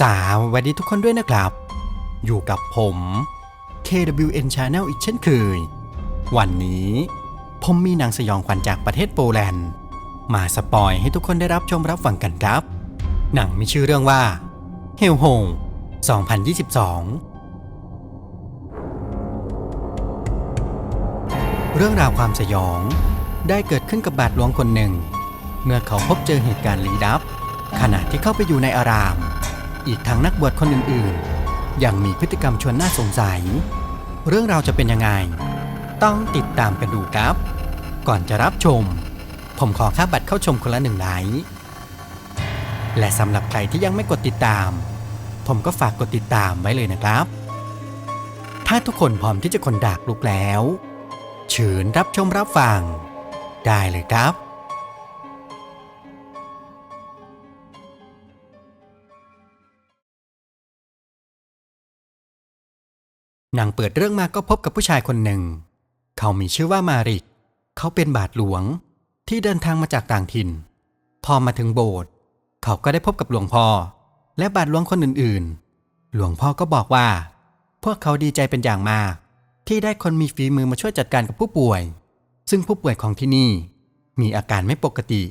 สวัสดีทุกคนด้วยนะครับ อยู่กับผม KWN Channel อีกเช่นเคย วันนี้ผมมีหนังสยองขวัญจากประเทศโปแลนด์ มาสปอยให้ทุกคนได้รับชมรับฟังกันครับ หนังมีชื่อเรื่องว่า h e l l h o l 2022 เรื่องราวความสยองได้เกิดขึ้นกับบาทหลวงคนหนึ่ง เมื่อเขาพบเจอเหตุการณ์ลี้ลับ ขณะที่เข้าไปอยู่ในอาราม อีกทั้งนักบวชคนอื่นๆ ยังมีพฤติกรรมชวนน่าสงสัย เรื่องราวจะเป็นยังไง ต้องติดตามกันดูครับ ก่อนจะรับชม ผมขอค่าบัตรเข้าชมคนละหนึ่งไลค์และสำหรับใครที่ยังไม่กดติดตาม ผมก็ฝากกดติดตามไว้เลยนะครับ ถ้าทุกคนพร้อมที่จะคนดากลุกแล้วเชิญรับชมรับฟัง ได้เลยครับ หนังเปิดเรื่องมาก็พบกับผู้ชายคนหนึ่ง เขามีชื่อว่ามาริก เขาเป็นบาทหลวงที่เดินทางมาจากต่างถิ่น พอมาถึงโบสถ์เขาก็ได้พบกับหลวงพ่อ และบาทหลวงคนอื่นๆ หลวงพ่อก็บอกว่า พวกเขาดีใจเป็นอย่างมาก ที่ได้คนมีฝีมือมาช่วยจัดการกับผู้ป่วย ซึ่งผู้ป่วยของที่นี่ มีอาการไม่ปกติ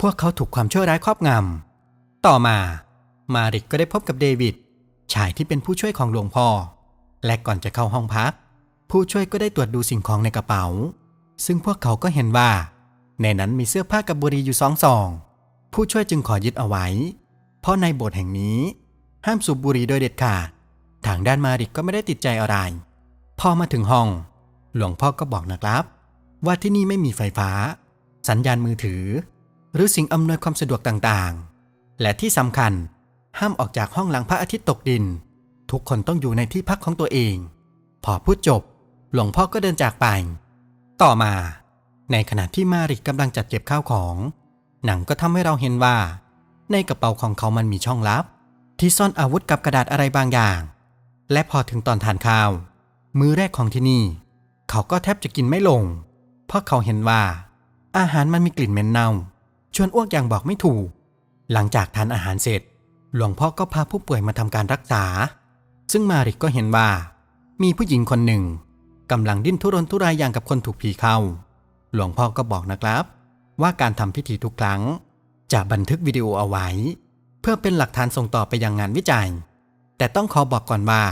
พวกเขาถูกความชั่วร้ายครอบงำต่อมา มาริกก็ได้พบกับเดวิดชายที่เป็นผู้ช่วยของหลวงพ่อ และก่อนจะเข้าห้องพัก ผู้ช่วยก็ได้ตรวจดูสิ่งของในกระเป๋า ซึ่งพวกเขาก็เห็นว่า ในนั้นมีเสื้อผ้ากับบุหรี่อยู่สองซอง ผู้ช่วยจึงขอยึดเอาไว้ เพราะในโบสถ์แห่งนี้ ห้ามสูบบุหรี่โดยเด็ดขาด ทางด้านมาริกก็ไม่ได้ติดใจอะไร พอมาถึงห้อง หลวงพ่อก็บอกนะครับ ว่าที่นี่ไม่มีไฟฟ้า สัญญาณมือถือ หรือสิ่งอำนวยความสะดวกต่างๆ และที่สำคัญห้ามออกจากห้องหลังพระอาทิตย์ตกดิน ทุกคนต้องอยู่ในที่พักของตัวเอง พอพูดจบ หลวงพ่อก็เดินจากไป ต่อมา ในขณะที่มาริกกำลังจัดเก็บข้าวของ หนังก็ทำให้เราเห็นว่า ในกระเป๋าของเขามันมีช่องลับ ที่ซ่อนอาวุธกับกระดาษอะไรบางอย่าง และพอถึงตอนทานข้าว มื้อแรกของที่นี่ เขาก็แทบจะกินไม่ลง เพราะเขาเห็นว่า อาหารมันมีกลิ่นเหม็นเน่า ชวนอ้วกอย่างบอกไม่ถูก หลังจากทานอาหารเสร็จ หลวงพ่อก็พาผู้ป่วยมาทำการรักษา ซึ่งมาริกก็เห็นว่า มีผู้หญิงคนหนึ่งกำลังดิ้นทุรนทุรายอย่างกับคนถูกผีเข้า หลวงพ่อก็บอกนะครับ ว่าการทำพิธีทุกครั้ง จะบันทึกวิดีโอเอาไว้ เพื่อเป็นหลักฐานส่งต่อไปยังงานวิจัย แต่ต้องขอบอกก่อนว่า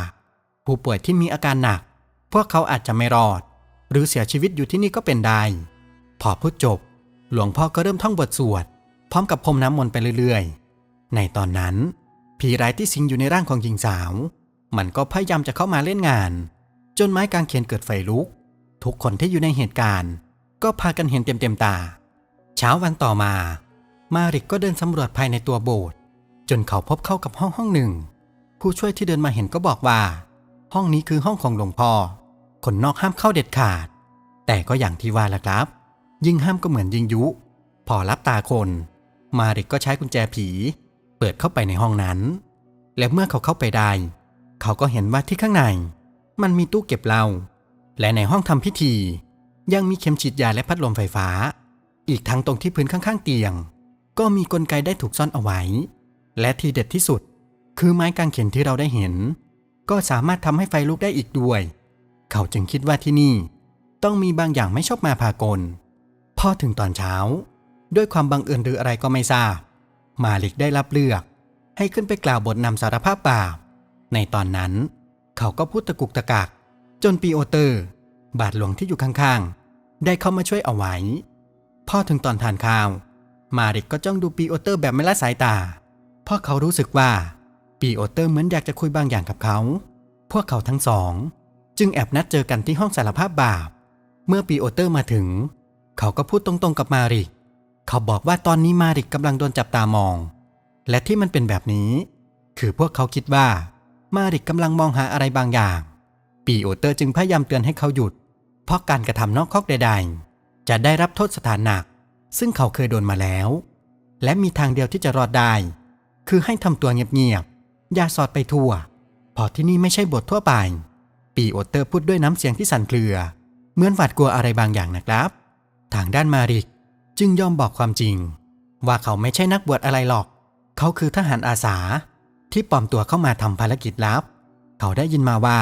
ผู้ป่วยที่มีอาการหนัก พวกเขาอาจจะไม่รอด หรือเสียชีวิตอยู่ที่นี่ก็เป็นได้ พอพูดจบ หลวงพ่อก็เริ่มท่องบทสวด พร้อมกับพรมน้ำมนต์ไปเรื่อยๆ ในตอนนั้น ผีร้ายที่สิงอยู่ในร่างของหญิงสาว มันก็พยายามจะเข้ามาเล่นงาน จนไม้กางเขนเกิดไฟลุก ทุกคนที่อยู่ในเหตุการณ์ ก็พากันเห็นเต็มๆตา เช้าวันต่อมา มาริกก็เดินสำรวจภายในตัวโบสถ์จนเขาพบเข้ากับห้องห้องหนึ่ง ผู้ช่วยที่เดินมาเห็นก็บอกว่า ห้องนี้คือห้องของหลวงพ่อ คนนอกห้ามเข้าเด็ดขาด แต่ก็อย่างที่ว่าละครับ ยิ่งห้ามก็เหมือนยิงยุ พอรับตาคน มาริกก็ใช้กุญแจผี เปิดเข้าไปในห้องนั้น และเมื่อเขาเข้าไปได้ เขาก็เห็นว่าที่ข้างใน มันมีตู้เก็บเหล้าและในห้องทำพิธี ยังมีเข็มฉีดยาและพัดลมไฟฟ้า อีกทั้งตรงที่พื้นข้างๆเตียง ก็มีกลไกได้ถูกซ่อนเอาไว้ และที่เด็ดที่สุด คือไม้กางเขนที่เราได้เห็น ก็สามารถทำให้ไฟลุกได้อีกด้วย เขาจึงคิดว่าที่นี่ ต้องมีบางอย่างไม่ชอบมาพากลพอถึงตอนเช้า ด้วยความบังเอิญหรืออะไรก็ไม่ทราบ มาลิกได้รับเลือก ให้ขึ้นไปกล่าวบทนำสารภาพบาป ในตอนนั้น เขาก็พูดตะกุกตะกัก จนปีโอเตอร์ บาทหลวงที่อยู่ข้างๆ ได้เข้ามาช่วยเอาไว้พอถึงตอนทานข้าว มาริกก็จ้องดูปีโอเตอร์แบบไม่ละสายตาเพราะเขารู้สึกว่าปีโอเตอร์เหมือนอยากจะคุยบางอย่างกับเขา พวกเขาทั้งสอง จึงแอบนัดเจอกันที่ห้องสารภาพบาป เมื่อปีโอเตอร์มาถึง เขาก็พูดตรงๆกับมาริก เขาบอกว่าตอนนี้มาริกกำลังโดนจับตามอง และที่มันเป็นแบบนี้ คือพวกเขาคิดว่า มาริกกำลังมองหาอะไรบางอย่าง ปีโอเตอร์จึงพยายามเตือนให้เขาหยุด เพราะการกระทำนอกคอกใดๆ จะได้รับโทษสถานหนัก ซึ่งเขาเคยโดนมาแล้ว และมีทางเดียวที่จะรอดได้ คือให้ทำตัวเงียบๆ อย่าสอดไปทั่วเพราะที่นี่ไม่ใช่บททั่วไป ปีโอเตอร์พูดด้วยน้ำเสียงที่สั่นเครือ เหมือนหวาดกลัวอะไรบางอย่างนะครับ ทางด้านมาริกจึงยอมบอกความจริง ว่าเขาไม่ใช่นักบวชอะไรหรอก เขาคือทหารอาสา ที่ปลอมตัวเข้ามาทำภารกิจลับ เขาได้ยินมาว่า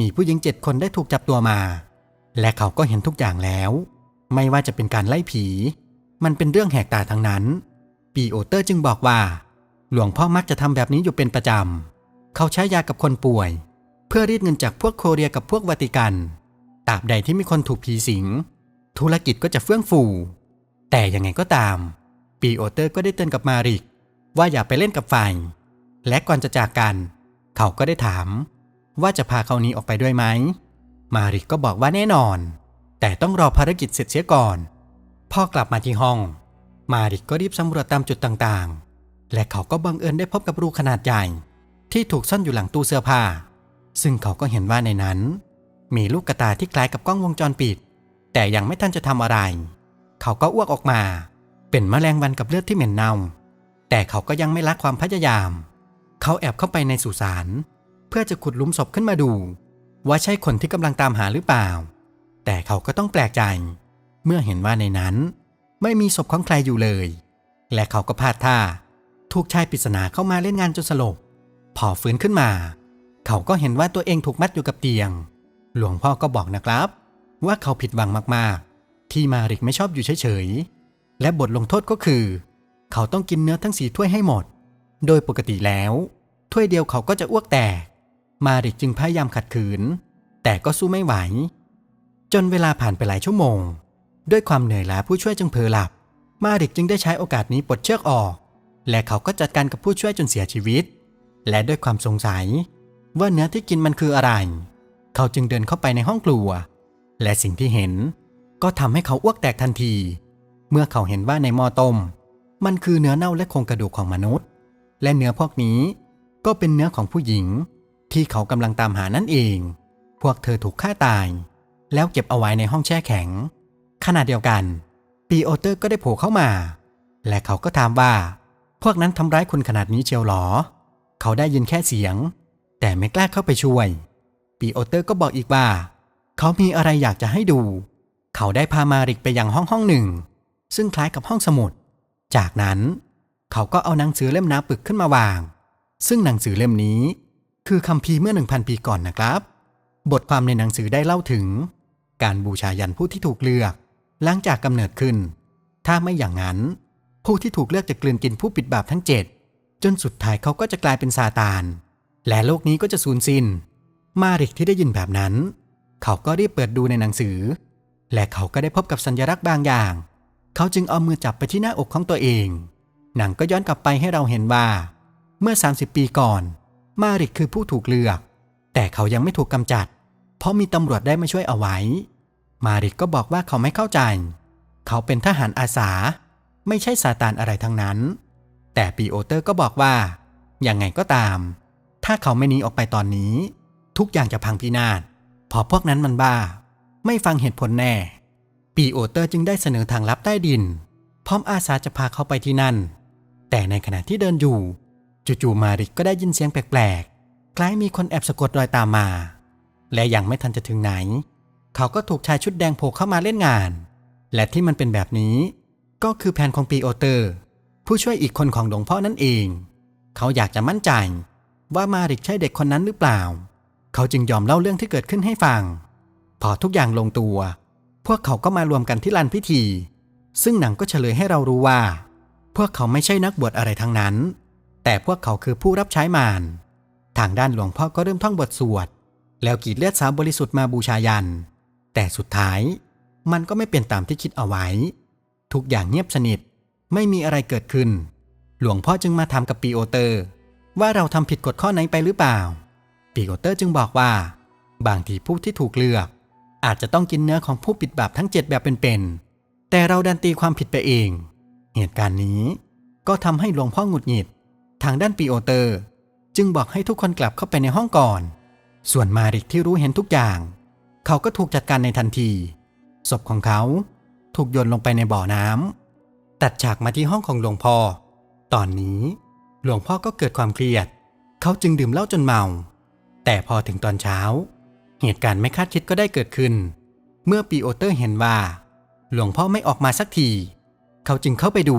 มีผู้หญิงเจ็ดคนได้ถูกจับตัวมา และเขาก็เห็นทุกอย่างแล้ว ไม่ว่าจะเป็นการไล่ผี มันเป็นเรื่องแหกตาทั้งนั้น ปีโอเตอร์จึงบอกว่า หลวงพ่อมักจะทำแบบนี้อยู่เป็นประจำ เขาใช้ยากับคนป่วย เพื่อรีดเงินจากพวกโคเรียกับพวกวาติกันตราบใดที่มีคนถูกผีสิง ธุรกิจก็จะเฟื่องฟู แต่ยังไงก็ตาม ปีโอเตอร์ก็ได้เตือนกับมาริก ว่าอย่าไปเล่นกับไฟ และก่อนจะจากกัน เขาก็ได้ถาม ว่าจะพาเขานี้ออกไปด้วยไหม มาริกก็บอกว่าแน่นอน แต่ต้องรอภารกิจเสร็จเสียก่อนพ่อกลับมาที่ห้อง มาริกก็รีบสำรวจตามจุดต่างๆ และเขาก็บังเอิญได้พบกับรูขนาดใหญ่ ที่ถูกซ่อนอยู่หลังตู้เสื้อผ้า ซึ่งเขาก็เห็นว่าในนั้น มีลูกกระตาที่คล้ายกับกล้องวงจรปิด แต่ยังไม่ทันจะทำอะไร เขาก็อ้วกออกมา เป็นแมลงวันกับเลือดที่เหม็นเน่า แต่เขาก็ยังไม่ละความพยายาม เขาแอบเข้าไปในสุสานเพื่อจะขุดลุมศพขึ้นมาดู ว่าใช่คนที่กำลังตามหาหรือเปล่า แต่เขาก็ต้องแปลกใจ เมื่อเห็นว่าในนั้น ไม่มีศพของใครอยู่เลย และเขาก็พลาดท่า ถูกชายปริศนาเข้ามาเล่นงานจนสลบพอฟื้นขึ้นมา เขาก็เห็นว่าตัวเองถูกมัดอยู่กับเตียง หลวงพ่อก็บอกนะครับ ว่าเขาผิดหวังมากๆ ที่มาริกไม่ชอบอยู่เฉยๆและบทลงโทษก็คือ เขาต้องกินเนื้อทั้งสีถ้วยให้หมด โดยปกติแล้ว ถ้วยเดียวเขาก็จะอ้วกแตก มาริกจึงพยายามขัดขืน แต่ก็สู้ไม่ไหว จนเวลาผ่านไปหลายชั่วโมง ด้วยความเหนื่อยล้าผู้ช่วยจึงเผลอหลับ มาริกจึงได้ใช้โอกาสนี้ปลดเชือกออก และเขาก็จัดการกับผู้ช่วยจนเสียชีวิต และด้วยความสงสัย ว่าเนื้อที่กินมันคืออะไร เขาจึงเดินเข้าไปในห้องครัว และสิ่งที่เห็น ก็ทำให้เขาอ้วกแตกทันที เมื่อเขาเห็นว่าในหม้อต้มมันคือเนื้อเน่าและโครงกระดูกของมนุษย์ และเนื้อพวกนี้ก็เป็นเนื้อของผู้หญิง ที่เขากำลังตามหานั่นเอง พวกเธอถูกฆ่าตาย แล้วเก็บเอาไว้ในห้องแช่แข็ง ขณะเดียวกันปีโอเตอร์ก็ได้โผล่เข้ามา และเขาก็ถามว่า พวกนั้นทำร้ายคุณขนาดนี้เชียวหรอ เขาได้ยินแค่เสียง แต่ไม่กล้าเข้าไปช่วยปีโอเตอร์ก็บอกอีกว่า เขามีอะไรอยากจะให้ดู เขาได้พามาริกไปยังห้องห้องหนึ่ง ซึ่งคล้ายกับห้องสมุด จากนั้น เขาก็เอาหนังสือเล่มหนาปึกขึ้นมาวาง ซึ่งหนังสือเล่มนี้ คือคัมภีเมื่อหนึ่งพันปีก่อนนะครับ บทความในหนังสือได้เล่าถึง การบูชายันผู้ที่ถูกเลือก หลังจากกำเนิดขึ้น ถ้าไม่อย่างนั้น ผู้ที่ถูกเลือกจะกลืนกินผู้ปิดบาปทั้งเจ็ดจนสุดท้ายเขาก็จะกลายเป็นซาตาน และโลกนี้ก็จะสูญสิ้น มาริกที่ได้ยินแบบนั้น เขาก็รีบเปิดดูในหนังสือ และเขาก็ได้พบกับสัญลักษณ์บางอย่าง เขาจึงเอามือจับไปที่หน้าอกของตัวเอง หนังก็ย้อนกลับไปให้เราเห็นว่า เมื่อ 30 ปีก่อน มาริกคือผู้ถูกเลือก แต่เขายังไม่ถูกกำจัด เพราะมีตำรวจได้มาช่วยเอาไว้ มาริกก็บอกว่าเขาไม่เข้าใจ เขาเป็นทหารอาสา ไม่ใช่ซาตานอะไรทั้งนั้น แต่ปีโอเตอร์ก็บอกว่าอย่างไงก็ตาม ถ้าเขาไม่หนีออกไปตอนนี้ ทุกอย่างจะพังพินาศเพอพวกนั้นมันบ้า ไม่ฟังเหตุผลแน่ปีโอเตอร์จึงได้เสนอทางลับใต้ดิน พร้อมอาสาจะพาเขาไปที่นั่น แต่ในขณะที่เดินอยู่ จู่ๆมาริกก็ได้ยินเสียงแปลกๆ คล้ายมีคนแอบสะกดรอยตามมา และยังไม่ทันจะถึงไหน เขาก็ถูกชายชุดแดงโผล่เข้ามาเล่นงาน และที่มันเป็นแบบนี้ ก็คือแผนของปีโอเตอร์ ผู้ช่วยอีกคนของหลวงพ่อนั่นเอง เขาอยากจะมั่นใจว่ามาริกใช่เด็กคนนั้นหรือเปล่า เขาจึงยอมเล่าเรื่องที่เกิดขึ้นให้ฟัง พอทุกอย่างลงตัว พวกเขาก็มารวมกันที่ลานพิธี ซึ่งหนังก็เฉลยให้เรารู้ว่า พวกเขาไม่ใช่นักบวชอะไรทั้งนั้น แต่พวกเขาคือผู้รับใช้มารทางด้านหลวงพ่อก็เริ่มท่องบทสวด แล้วกรีดเลือดสาวบริสุทธิ์มาบูชายัน แต่สุดท้ายมันก็ไม่เป็นตามที่คิดเอาไว้ ทุกอย่างเงียบสนิทไม่มีอะไรเกิดขึ้น หลวงพ่อจึงมาถามกับปีโอเตอร์ ว่าเราทำผิดกฎข้อไหนไปหรือเปล่า ปีโอเตอร์จึงบอกว่า บางทีผู้ที่ถูกเลือก อาจจะต้องกินเนื้อของผู้ปิดบาปทั้งเจ็ดแบบเป็นๆแต่เราดันตีความผิดไปเอง เหตุการณ์นี้ก็ทำให้หลวงพ่อหงุดหงิด ทางด้านปีโอเตอร์ จึงบอกให้ทุกคนกลับเข้าไปในห้องก่อน ส่วนมาริกที่รู้เห็นทุกอย่าง เขาก็ถูกจัดการในทันที ศพของเขาถูกโยนลงไปในบ่อน้ำตัดฉากมาที่ห้องของหลวงพ่อ ตอนนี้หลวงพ่อก็เกิดความเครียด เขาจึงดื่มเหล้าจนเมา แต่พอถึงตอนเช้า เหตุการณ์ไม่คาดคิดก็ได้เกิดขึ้น เมื่อปีโอเตอร์เห็นว่า หลวงพ่อไม่ออกมาสักที เขาจึงเข้าไปดู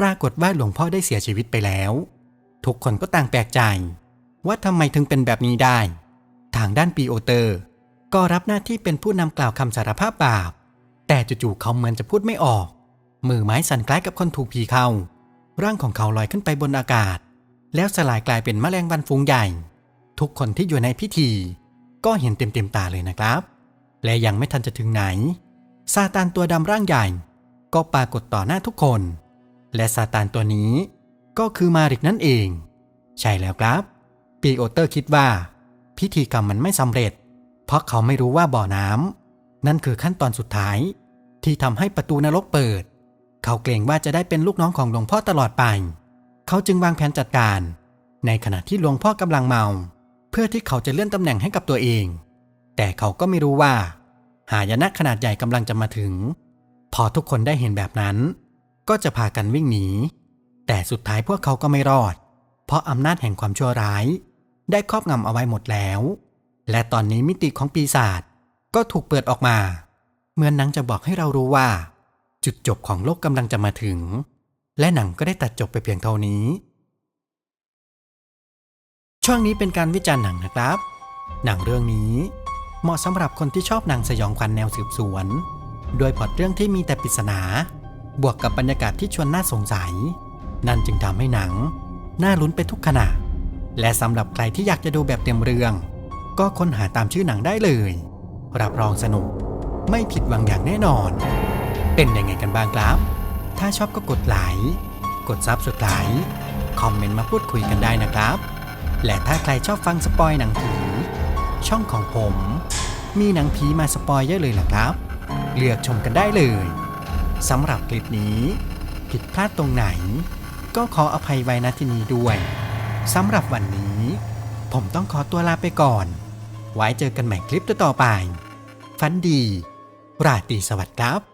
ปรากฏว่าหลวงพ่อได้เสียชีวิตไปแล้ว ทุกคนก็ต่างแปลกใจ ว่าทำไมถึงเป็นแบบนี้ได้ ทางด้านปีโอเตอร์ ก็รับหน้าที่เป็นผู้นำกล่าวคำสารภาพบาป แต่จู่ๆเขาเหมือนจะพูดไม่ออก มือไม้สั่นคล้ายกับคนถูกผีเข้า ร่างของเขาลอยขึ้นไปบนอากาศ แล้วสลายกลายเป็นแมลงวันฟูงใหญ่ ทุกคนที่อยู่ในพิธี ก็เห็นเต็มๆตาเลยนะครับ และยังไม่ทันจะถึงไหนซาตานตัวดำร่างใหญ่ ก็ปรากฏต่อหน้าทุกคน และซาตานตัวนี้ก็คือมาริกนั่นเอง ใช่แล้วครับ ปีโอเตอร์คิดว่า พิธีกรรมมันไม่สำเร็จ เพราะเขาไม่รู้ว่าบ่อน้ำนั่นคือขั้นตอนสุดท้าย ที่ทำให้ประตูนรกเปิด เขาเกรงว่าจะได้เป็นลูกน้องของหลวงพ่อตลอดไป เขาจึงวางแผนจัดการ ในขณะที่หลวงพ่อกำลังเมา เพื่อที่เขาจะเลื่อนตำแหน่งให้กับตัวเอง แต่เขาก็ไม่รู้ว่า หายนะขนาดใหญ่กำลังจะมาถึง พอทุกคนได้เห็นแบบนั้น ก็จะพากันวิ่งหนี แต่สุดท้ายพวกเขาก็ไม่รอด เพราะอำนาจแห่งความชั่วร้าย ได้ครอบงำเอาไว้หมดแล้ว และตอนนี้มิติของปีศาจก็ถูกเปิดออกมา เหมือนหนังจะบอกให้เรารู้ว่า จุดจบของโลกกำลังจะมาถึง และหนังก็ได้ตัดจบไปเพียงเท่านี้ ช่วงนี้เป็นการวิจารณ์หนังนะครับ หนังเรื่องนี้เหมาะสำหรับคนที่ชอบหนังสยองขวัญแนวสืบสวน โดยพล็อตเรื่องที่มีแต่ปริศนา บวกกับบรรยากาศที่ชวนน่าสงสัย นั่นจึงทำให้หนัง น่าลุ้นไปทุกขณะ และสำหรับใครที่อยากจะดูแบบเต็มเรื่อง ก็ค้นหาตามชื่อหนังได้เลย รับรองสนุก ไม่ผิดหวังอย่างแน่นอน เป็นยังไงกันบ้างครับ ถ้าชอบก็กดไลค์กดซับสไครต์คอมเมนต์มาพูดคุยกันได้นะครับ และถ้าใครชอบฟังสปอยหนังผีช่องของผม มีหนังผีมาสปอยเยอะเลยล่ะครับ เลือกชมกันได้เลยสำหรับคลิปนี้ผิดพลาดตรงไหน ก็ขออภัยไว้ณที่นี้ด้วยสำหรับวันนี้ ผมต้องขอตัวลาไปก่อน ไว้เจอกันใหม่คลิปต่อไป ฟันดี ราตรีสวัสดิ์ครับ